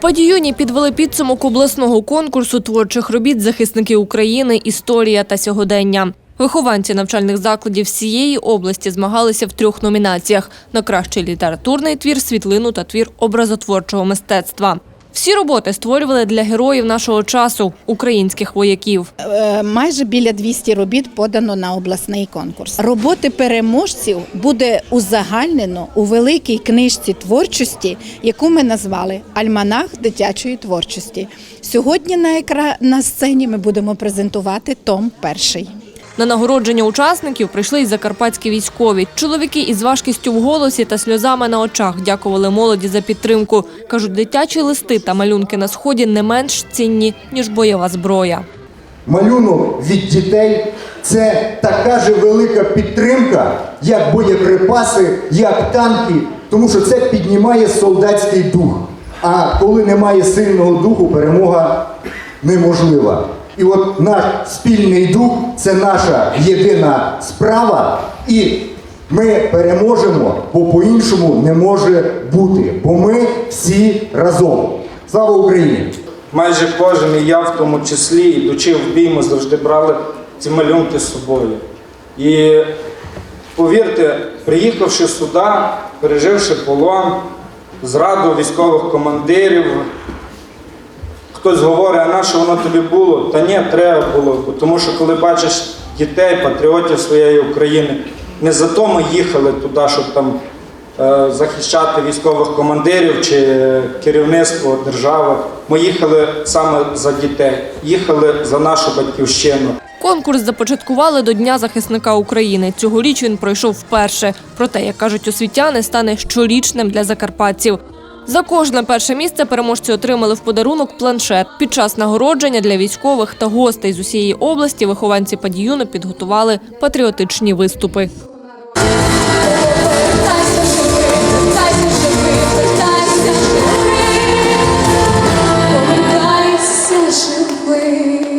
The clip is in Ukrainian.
Падіюні підвели підсумок обласного конкурсу творчих робіт захисники України, історія та сьогодення. Вихованці навчальних закладів всієї області змагалися в трьох номінаціях: на кращий літературний твір, світлину та твір образотворчого мистецтва. Всі роботи створювали для героїв нашого часу українських вояків. Е, Майже біля 200 робіт подано на обласний конкурс. Роботи переможців буде узагальнено у великій книжці творчості, яку ми назвали Альманах дитячої творчості. Сьогодні на екра на сцені ми будемо презентувати том перший. На нагородження учасників прийшли й закарпатські військові. Чоловіки із важкістю в голосі та сльозами на очах дякували молоді за підтримку. Кажуть, дитячі листи та малюнки на сході не менш цінні ніж бойова зброя. Малюнок від дітей це така же велика підтримка, як боєприпаси, як танки, тому що це піднімає солдатський дух. А коли немає сильного духу, перемога неможлива. І от наш спільний дух це наша єдина справа, і ми переможемо, бо по-іншому не може бути. Бо ми всі разом. Слава Україні! майже кожен, і я в тому числі, ідучи в бій, ми завжди брали ці малюнки з собою. І повірте, приїхавши сюди, переживши полон, зраду військових командирів, хтось говорить, а на що воно тобі було? Та ні, треба було. Тому що коли бачиш дітей, патріотів своєї України, не за то ми їхали туди, щоб там е, захищати військових командирів чи керівництво держави. Ми їхали саме за дітей, їхали за нашу батьківщину. Конкурс започаткували до Дня захисника України. Цьогоріч він пройшов вперше. Проте, як кажуть освітяни, стане щорічним для закарпатців. За кожне перше місце переможці отримали в подарунок планшет. Під час нагородження для військових та гостей з усієї області вихованці падіюну підготували патріотичні виступи. away.